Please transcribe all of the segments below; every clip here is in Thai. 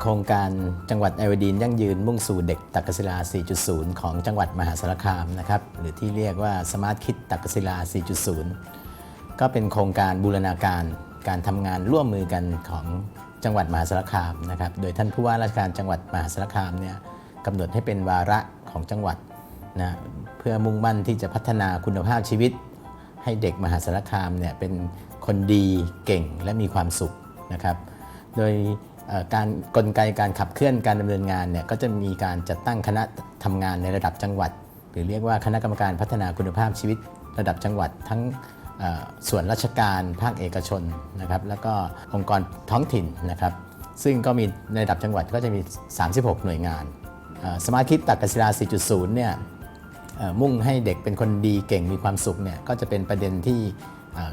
โครงการจังหวัดไอวดีนยั่งยืนมุ่งสู่เด็กตักกศิลา 4.0 ของจังหวัดมหาสารคามนะครับหรือที่เรียกว่าสมาร์ทคิดตักกศิลา 4.0 ก็เป็นโครงการบูรณาการการทำงานร่วมมือกันของจังหวัดมหาสารคามนะครับโดยท่านผู้ว่าราชการจังหวัดมหาสารคามเนี่ยกำหนดให้เป็นวาระของจังหวัดนะเพื่อมุ่งมั่นที่จะพัฒนาคุณภาพชีวิต ให้เด็กมหาสารคามเนี่ยเป็นคนดีเก่งและมีความสุขนะครับ โดย การกลไกการขับเคลื่อนการดำเนินงานเนี่ยก็จะมีการจัดตั้งคณะทำงานในระดับจังหวัด หรือเรียกว่าคณะกรรมการพัฒนาคุณภาพชีวิตระดับจังหวัดทั้งส่วนราชการภาคเอกชนนะครับแล้วก็องค์กรท้องถิ่นนะครับซึ่งก็มีในระดับจังหวัดก็จะมี 36 หน่วยงาน สมาร์ทคิดตักกศิลา 4.0 เนี่ยมุ่งให้เด็กเป็นคนดีเก่งมีความสุขเนี่ยก็จะเป็นประเด็นที่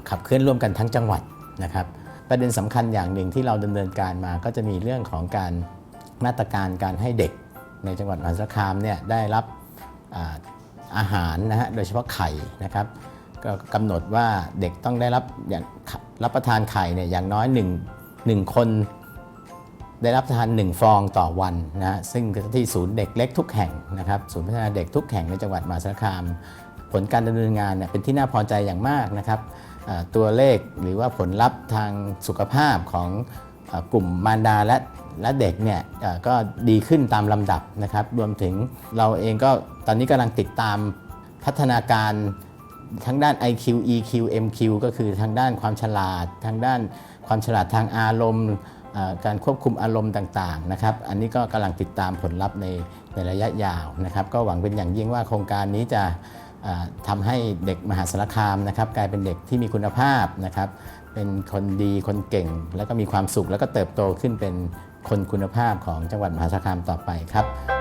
ขับเคลื่อนร่วมกันทั้งจังหวัดนะครับ ประเด็นสำคัญอย่างหนึ่งที่เราดำเนินการมาก็จะมีเรื่องของการมาตรการการให้เด็กในจังหวัดมหาสารคามเนี่ยได้รับอาอาหารนะฮะโดยเฉพาะไข่นะครับก็กำหนดว่าเด็กต้องได้รับอย่างรับประทานไข่เนี่ยอย่างน้อย1งคนได้รับทาน 1 ฟองต่อวันนะฮะซึ่งที่ศูนย์เด็กเล็กทุกแห่งนะครับศูนย์พัฒนาเด็กทุกแห่งในจังหวัดมหาสารคาม ผลการดำเนินงานเนี่ยเป็นที่น่าพอใจอย่างมากนะครับ ตัวเลขหรือว่าผลลัพธ์ทางสุขภาพของกลุ่มมารดาและและเด็กเนี่ยก็ดีขึ้นตามลำดับนะครับ รวมถึงเราเองก็ตอนนี้กำลังติดตามพัฒนาการทั้งด้าน IQ EQ MQ ก็คือทางด้านความฉลาด ทางด้านความฉลาดทางอารมณ์การควบคุมอารมณ์ต่างๆนะครับ อันนี้ก็กำลังติดตามผลลัพธ์ในในระยะยาวนะครับ ก็หวังเป็นอย่างยิ่งว่าโครงการนี้จะ ทำให้เด็กมหาสารคามนะครับกลายเป็นเด็กที่มีคุณภาพนะครับเป็นคนดีคนเก่ง แล้วก็มีความสุขแล้วก็เติบโตขึ้นเป็นคนคุณภาพของจังหวัดมหาสารคามต่อไปครับ